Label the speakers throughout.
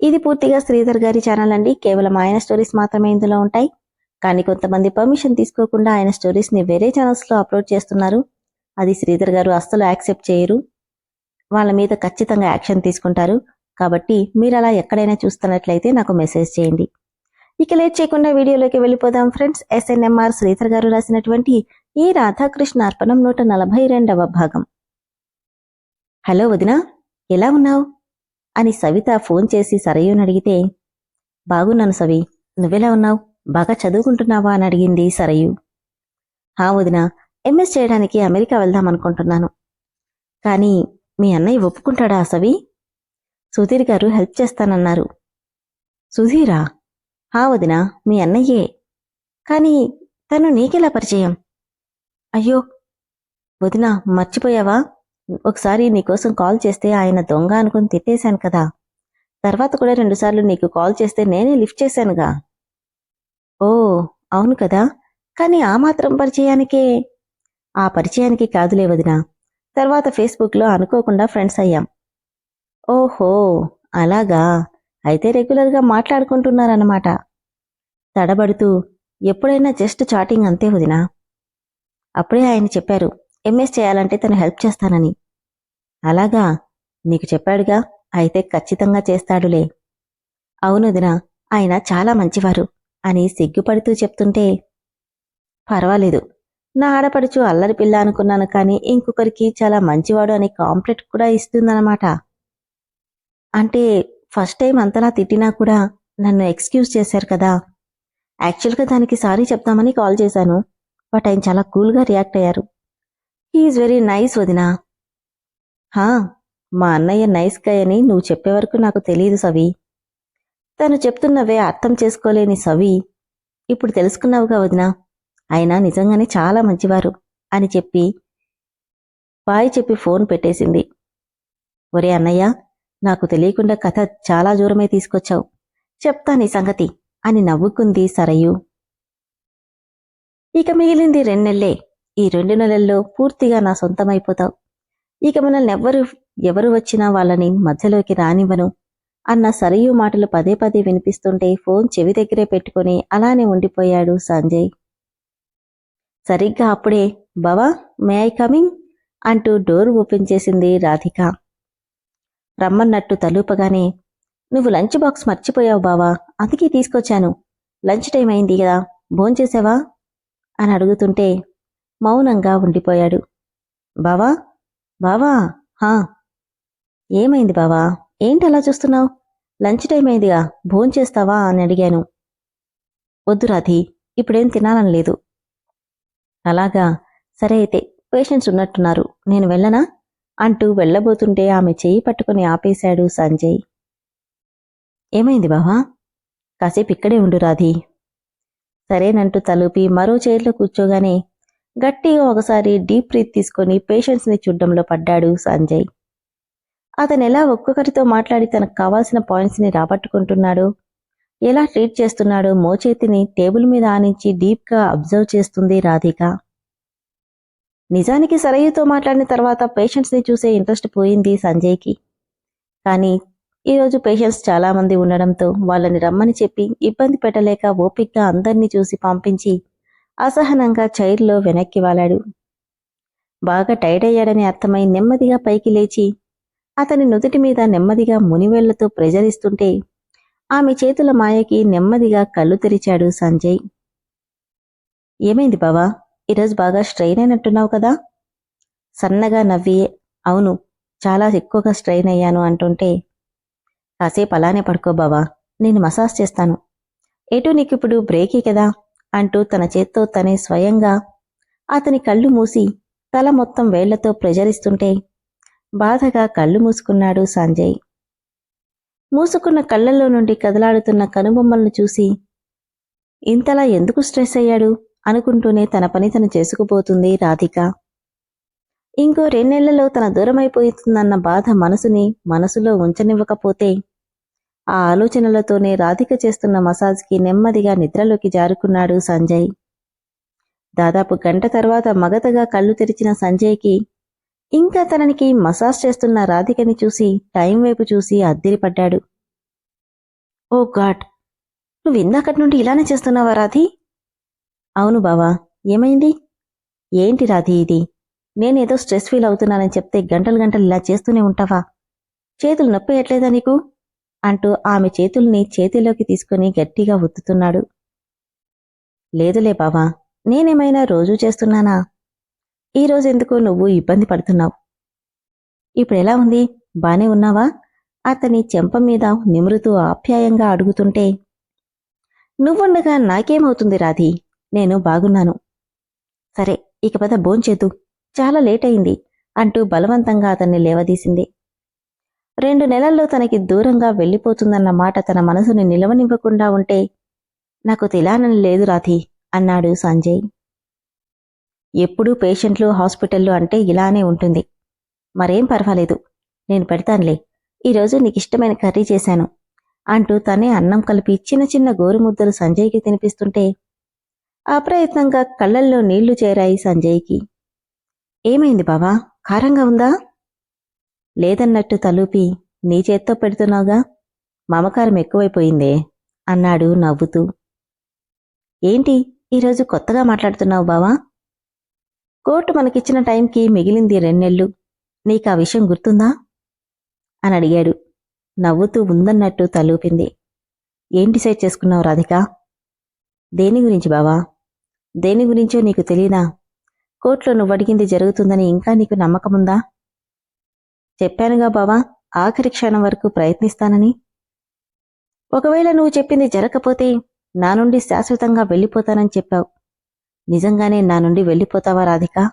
Speaker 1: ఇది పూర్తిగా శ్రీధర్ గారి ఛానల్ అండి. కేవలం ఆయన స్టోరీస్ మాత్రమే ఇందులో ఉంటాయి. కానీ కొంతమంది పర్మిషన్ తీసుకోకుండా ఆయన స్టోరీస్ని వేరే ఛానల్స్లో అప్లోడ్ చేస్తున్నారు. అది శ్రీధర్ గారు అస్సలు యాక్సెప్ట్ చేయరు. వాళ్ళ మీద ఖచ్చితంగా యాక్షన్ తీసుకుంటారు. కాబట్టి మీరు అలా ఎక్కడైనా చూస్తున్నట్లయితే నాకు మెసేజ్ చేయండి. ఇక లేట్ చేయకుండా వీడియోలోకి వెళ్ళిపోదాం ఫ్రెండ్స్ ఎస్ఎన్ఎంఆర్ శ్రీధర్ గారు రాసినటువంటి ఈ రాధాకృష్ణ అర్పణం నూట నలభై రెండవ భాగం. హలో వదినా ఎలా ఉన్నావు? అని సవిత ఫోన్ చేసి సరయ్యూని అడిగితే బాగున్నాను సవి నువ్వెలా ఉన్నావు? బాగా చదువుకుంటున్నావా? అని అడిగింది సరయు. హా వదిన ఎంఎస్ చేయడానికి అమెరికా వెళ్దాం అనుకుంటున్నాను. కానీ మీ అన్నయ్య ఒప్పుకుంటాడా సవి? సుధీర్ గారు హెల్ప్ చేస్తానన్నారు. సుధీరా హా వదిన మీ అన్నయ్యే. కానీ తను నీకెలా పరిచయం? అయ్యో వదిన మర్చిపోయావా? ఒకసారి నీకోసం కాల్ చేస్తే ఆయన దొంగ అనుకుని తిట్టేశాను కదా. తర్వాత కూడా రెండుసార్లు నీకు కాల్ చేస్తే నేనే లిఫ్ట్ చేశానుగా. ఓ అవును కదా. కానీ ఆ మాత్రం పరిచయానికే? ఆ పరిచయానికి కాదులే వదినా. తర్వాత ఫేస్బుక్లో అనుకోకుండా ఫ్రెండ్స్ అయ్యాం. ఓహో అలాగా. అయితే రెగ్యులర్గా మాట్లాడుకుంటున్నారన్నమాట. తడబడుతూ ఎప్పుడైనా జస్ట్ చాటింగ్ అంతే వదినా. అప్పుడే ఆయన చెప్పారు ఎంఎస్ చేయాలంటే తను హెల్ప్ చేస్తానని. అలాగా నీకు చెప్పాడుగా అయితే ఖచ్చితంగా చేస్తాడులే. అవును దినా ఆయన చాలా మంచివారు అని సిగ్గుపడుతూ చెప్తుంటే పర్వాలేదు. నా ఆడపడుచు అల్లరి పిల్ల అనుకున్నాను కానీ ఇంకొకరికి చాలా మంచివాడు అని కాంప్లెట్ కూడా ఇస్తుందన్నమాట. అంటే ఫస్ట్ టైం అంతలా తిట్టినా కూడా నన్ను ఎక్స్క్యూజ్ చేశారు కదా. యాక్చువల్గా దానికి సారీ చెప్తామని కాల్ చేశాను బట్ ఆయన చాలా కూల్గా రియాక్ట్ అయ్యారు. హీఈస్ వెరీ నైస్ వదినా. హా మా అన్నయ్య నైస్ గై అని నువ్వు చెప్పే వరకు నాకు తెలియదు సవి. తను చెప్తున్నవే అర్థం చేసుకోలేని సవి. ఇప్పుడు తెలుసుకున్నావుగా వదినా. ఆయన నిజంగానే చాలా మంచివారు అని చెప్పి బాయ్ చెప్పి ఫోన్ పెట్టేసింది. ఒరే అన్నయ్య నాకు తెలియకుండా కథ చాలా దూరమే తీసుకొచ్చావు. చెప్తా నీ సంగతి అని నవ్వుకుంది సరయు. ఇక మిగిలింది రెండెళ్ళే ఈ రెండు నెలల్లో పూర్తిగా నా సొంతమైపోతావు. ఇక మనల్ని ఎవ్వరు ఎవరు వచ్చినా వాళ్ళని మధ్యలోకి రానివ్వను. అన్న సరయు మాటలు పదే పదే వినిపిస్తుంటే ఫోన్ చెవి దగ్గరే పెట్టుకుని అలానే ఉండిపోయాడు సంజయ్. సరిగ్గా అప్పుడే బావా మే ఐ కమింగ్? అంటూ డోర్ ఓపెన్ చేసింది రాధిక. రమ్మన్నట్టు తలూపగానే నువ్వు లంచ్ బాక్స్ మర్చిపోయావు బావా అందుకే తీసుకొచ్చాను. లంచ్ టైం అయింది కదా భోంచేసావా? అని అడుగుతుంటే మౌనంగా ఉండిపోయాడు. బావా? బావా? హా. ఏమైంది బావా? ఏంటి అలా చూస్తున్నావు? లంచ్ టైం అయిందిగా. భోంచేస్తావా అని అడిగాను. వద్దు రాధి. ఇప్పుడేం తినాలని లేదు. అలాగా. సరే అయితే పేషెంట్స్ ఉన్నట్టున్నారు. నేను వెళ్ళనా? అంటూ వెళ్ళబోతుంటే ఆమె చేయి పట్టుకుని ఆపేశాడు సంజయ్. ఏమైంది బావా? కాసేపు ఇక్కడే ఉండు రాధి. సరేనంటూ తలుపి మరో చైర్లో కూర్చోగానే గట్టిగా ఒకసారి డీప్ బ్రీత్ తీసుకొని పేషెంట్స్ని చూడడంలో పడ్డాడు సంజయ్. అతను ఎలా ఒక్కొక్కరితో మాట్లాడి తనకు కావాల్సిన పాయింట్స్ని రాబట్టుకుంటున్నాడు? ఎలా ట్రీట్ చేస్తున్నాడో మోచేతిని టేబుల్ మీద ఆనించి డీప్గా అబ్జర్వ్ చేస్తుంది రాధిక. నిజానికి సరయుతో మాట్లాడిన తర్వాత పేషెంట్స్ని చూసే ఇంట్రెస్ట్ పోయింది సంజయ్కి. కానీ ఈరోజు పేషెంట్స్ చాలా మంది ఉండడంతో వాళ్ళని రమ్మని చెప్పి ఇబ్బంది పెట్టలేక ఓపిక్గా అందరినీ చూసి పంపించి అసహనంగా చైర్లో వెనక్కి వాలాడు. బాగా టైర్డ్ అయ్యాడని అర్థమై నెమ్మదిగా పైకి లేచి అతని నుదుటి మీద నెమ్మదిగా మునివేళ్ళతో ప్రజరిస్తుంటే ఆమె చేతుల మాయకి నెమ్మదిగా కళ్ళు తెరిచాడు సంజయ్. ఏమైంది బావా? ఈరోజు బాగా స్ట్రెయిన్ అయినట్టున్నావు కదా? సన్నగా నవ్వి అవును చాలా ఎక్కువగా స్ట్రెయిన్ అయ్యాను అంటుంటే కాసేపు అలానే పడుకో బావా నేను మసాజ్ చేస్తాను. ఎటు నీకిప్పుడు బ్రేకే కదా? అంటూ తన చేత్తో తనే స్వయంగా అతని కళ్ళు మూసి తల మొత్తం వేళ్ళతో ప్రజరిస్తుంటే బాధగా కళ్ళు మూసుకున్నాడు సంజయ్. మూసుకున్న కళ్ళల్లో నుండి కదలాడుతున్న కనుబొమ్మలను చూసి ఇంతలా ఎందుకు స్ట్రెస్ అయ్యాడు? అనుకుంటూనే తన పని తను చేసుకుపోతుంది రాధిక. ఇంకో రెండేళ్ళలో తన దూరమైపోతుందన్న బాధ మనసుని మనసులో ఉంచనివ్వకపోతే ఆ ఆలోచనలతోనే రాధిక చేస్తున్న మసాజ్కి నెమ్మదిగా నిద్రలోకి జారుకున్నాడు సంజయ్. దాదాపు గంట తర్వాత మగతగా కళ్ళు తెరిచిన సంజయ్కి ఇంకా తననికి మసాజ్ చేస్తున్న రాధికని చూసి టైం వైపు చూసి అద్దిరిపడ్డాడు. ఓ గాడ్! నువ్వు ఇందాకటి నుండి ఇలానే చేస్తున్నావా రాధి? అవును బావా. ఏమైంది? ఏంటి రాధి ఇది? నేనేదో స్ట్రెస్ ఫీల్ అవుతున్నానని చెప్తే గంటలు గంటలు ఇలా చేస్తూనే ఉంటావా? చేతులు నొప్పి ఎట్లేదా నీకు? అంటూ ఆమె చేతుల్ని చేతిలోకి తీసుకుని గట్టిగా ఒత్తుతున్నాడు లేదులే బావా నేనేమైనా రోజూ చేస్తున్నానా? ఈరోజెందుకో నువ్వు ఇబ్బంది పడుతున్నావు. ఇప్పుడెలా ఉంది? బానే ఉన్నావా? అతని చెంప మీద నిమురుతూ ఆప్యాయంగా అడుగుతుంటే నువ్వుండగా నాకేమవుతుంది రాధి? నేను బాగున్నాను. సరే ఇక పద భోంచేద్దు. చాలా లేట్ అయింది అంటూ బలవంతంగా అతన్ని లేవదీసింది. రెండు నెలల్లో తనకి దూరంగా వెళ్ళిపోతుందన్న మాట తన మనసుని నిలవనివ్వకుండా ఉంటే నాకు తిలానని లేదు రాధి అన్నాడు సంజయ్. ఎప్పుడూ పేషెంట్లు హాస్పిటల్లో అంటే ఇలానే ఉంటుంది. మరేం పర్వాలేదు. నేను పెడతానులే. ఈరోజు నీకు ఇష్టమైన కర్రీ చేశాను. అంటూ తనే అన్నం కలిపి చిన్న చిన్న గోరుముద్దలు సంజయ్కి తినిపిస్తుంటే అప్రయత్నంగా కళ్ళల్లో నీళ్ళు చేరాయి సంజయ్కి. ఏమైంది బావా? కారంగా ఉందా? లేదన్నట్టు తలూపి నీ చేత్తో పెడుతున్నావుగా? మమకారం ఎక్కువైపోయిందే అన్నాడు నవ్వుతూ. ఏంటి ఈరోజు కొత్తగా మాట్లాడుతున్నావు బావా? కోర్టు మనకిచ్చిన టైంకి మిగిలింది రెండెళ్ళు. ఆ విషయం గుర్తుందా? అని అడిగాడు. నవ్వుతూ ఉందన్నట్టు తలూపింది. ఏం డిసైడ్ చేసుకున్నావు రాధిక? దేని గురించి బావా? దేని గురించో నీకు తెలీదా? కోర్టులో నువ్వు అడిగింది జరుగుతుందని ఇంకా నీకు నమ్మకముందా? చెప్పానుగా బావా ఆఖరి క్షణం వరకు ప్రయత్నిస్తానని. ఒకవేళ నువ్వు చెప్పింది జరగకపోతే నా నుండి శాశ్వతంగా వెళ్ళిపోతానని చెప్పావు. నిజంగానే నా నుండి వెళ్ళిపోతావా రాధిక?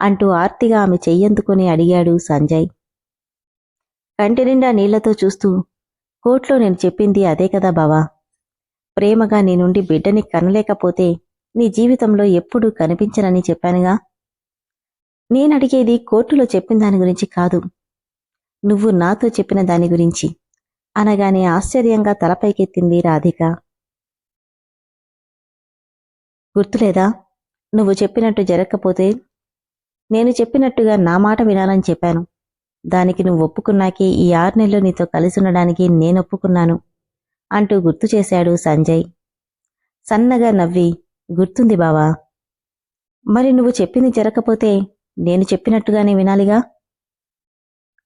Speaker 1: అంటూ ఆర్తిగా ఆమె చెయ్యందుకుని అడిగాడు సంజయ్. కంటి నిండా నీళ్ళతో చూస్తూ కోర్టులో నేను చెప్పింది అదే కదా బావా. ప్రేమగా నీ నుండి బిడ్డని కనలేకపోతే నీ జీవితంలో ఎప్పుడూ కనిపించనని చెప్పానుగా. నేనడిగేది కోర్టులో చెప్పిన దాని గురించి కాదు. నువ్వు నాతో చెప్పిన దాని గురించి. అనగానే ఆశ్చర్యంగా తలపైకెత్తింది రాధిక. గుర్తులేదా? నువ్వు చెప్పినట్టు జరగకపోతే నేను చెప్పినట్టుగా నా మాట వినాలని చెప్పాను. దానికి నువ్వు ఒప్పుకున్నాకే ఈ ఆరు నెలలు నీతో కలిసి ఉండడానికి నేనొప్పుకున్నాను అంటూ గుర్తు చేశాడు సంజయ్. సన్నగా నవ్వి గుర్తుంది బావా. మరి నువ్వు చెప్పింది జరగకపోతే నేను చెప్పినట్టుగానే వినాలిగా?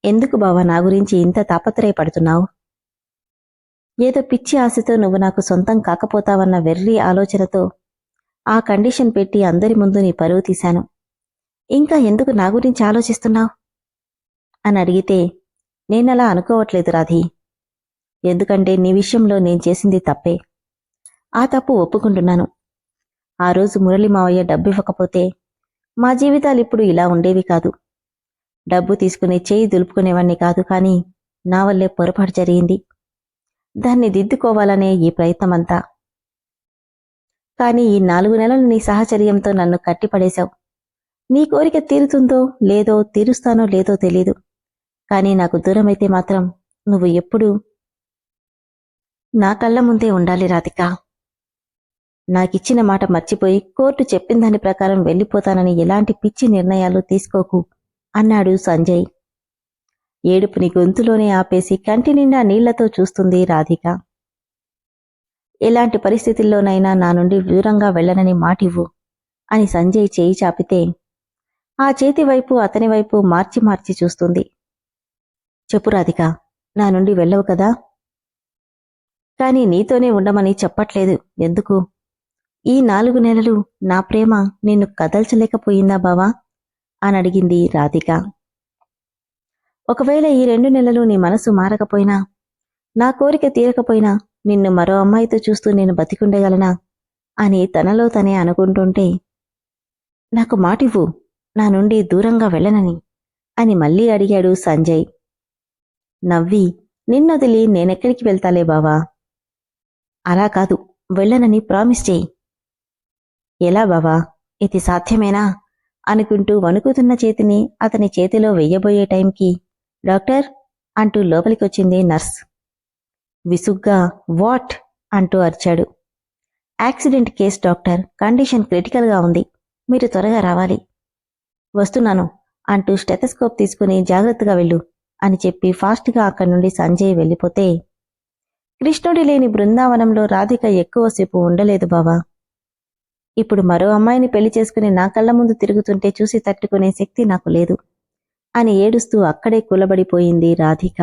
Speaker 1: ఎందుకు బావా నా గురించి ఇంత తాపత్రయపడుతున్నావు? ఏదో పిచ్చి ఆశతో నువ్వు నాకు సొంతం కాకపోతావన్న వెర్రి ఆలోచనతో ఆ కండిషన్ పెట్టి అందరి ముందు నీ పరువు తీశాను. ఇంకా ఎందుకు నా గురించి ఆలోచిస్తున్నావు? అని అడిగితే నేనలా అనుకోవట్లేదు రాధి. ఎందుకంటే నీ విషయంలో నేను చేసింది తప్పే. ఆ తప్పు ఒప్పుకుంటున్నాను. ఆ రోజు మురళి మావయ్య డబ్బు ఇవ్వకపోతే మా జీవితాలు ఇప్పుడు ఇలా ఉండేవి కాదు. డబ్బు తీసుకుని చేయి దులుపుకునేవాణ్ణి కాదు కానీ నా వల్లే పొరపాటు జరిగింది. దాన్ని దిద్దుకోవాలనే ఈ ప్రయత్నమంతా. కానీ ఈ నాలుగు నెలలు నీ సహచర్యంతో నన్ను కట్టిపడేశావు. నీ కోరిక తీరుతుందో లేదో తీరుస్తానో లేదో తెలీదు. కానీ నాకు దూరమైతే మాత్రం నువ్వు ఎప్పుడూ నా కళ్ళ ముందే ఉండాలి రాధిక. నాకిచ్చిన మాట మర్చిపోయి కోర్టు చెప్పిన దాని ప్రకారం వెళ్ళిపోతానని ఎలాంటి పిచ్చి నిర్ణయాలు తీసుకోకు. అన్నాడు సంజయ్. ఏడుపుని గొంతులోనే ఆపేసి కంటి నిండా నీళ్ళతో చూస్తుంది రాధిక. ఎలాంటి పరిస్థితుల్లోనైనా నా నుండి దూరంగా వెళ్ళనని మాటివ్వు అని సంజయ్ చేయి చాపితే ఆ చేతి వైపు అతని వైపు మార్చి మార్చి చూస్తుంది. చెప్పు రాధిక నా నుండి వెళ్ళవు కదా? కాని నీతోనే ఉండమని చెప్పట్లేదు. ఎందుకు? ఈ నాలుగు నెలలు నా ప్రేమ నిన్ను కదల్చలేకపోయిందా బావా? అని అడిగింది రాధిక. ఒకవేళ ఈ రెండు నెలలు నీ మనసు మారకపోయినా నా కోరిక తీరకపోయినా నిన్ను మరో అమ్మాయితో చూస్తూ నేను బతికుండగలనా అని తనలో తనే అనుకుంటుంటే నాకు మాటివ్వు నా నుండి దూరంగా వెళ్ళనని అని మళ్ళీ అడిగాడు సంజయ్. నవ్వి నిన్నొదిలి నేనెక్కడికి వెళ్తాలే బావా? అలా కాదు వెళ్ళనని ప్రామిస్ చేయి. ఎలా బావా? ఇది సాధ్యమేనా? అనుకుంటూ వణుకుతున్న చేతిని అతని చేతిలో వెయ్యబోయే టైంకి డాక్టర్? అంటూ లోపలికొచ్చింది నర్స్. విసుగ్గా వాట్? అంటూ అరిచాడు. Accident case doctor. కండిషన్ క్రిటికల్గా ఉంది. మీరు త్వరగా రావాలి. వస్తున్నాను అంటూ స్టెథస్కోప్ తీసుకుని జాగ్రత్తగా వెళ్ళు అని చెప్పి ఫాస్ట్గా అక్కడి నుండి సంజయ్ వెళ్ళిపోతే కృష్ణుడి లేని బృందావనంలో రాధిక ఎక్కువసేపు ఉండలేదు బావా. ఇప్పుడు మరో అమ్మాయిని పెళ్ళి చేసుకుని నా కళ్ళ ముందు తిరుగుతుంటే చూసి తట్టుకునే శక్తి నాకు లేదు. అని ఏడుస్తూ అక్కడే కులబడిపోయింది రాధిక.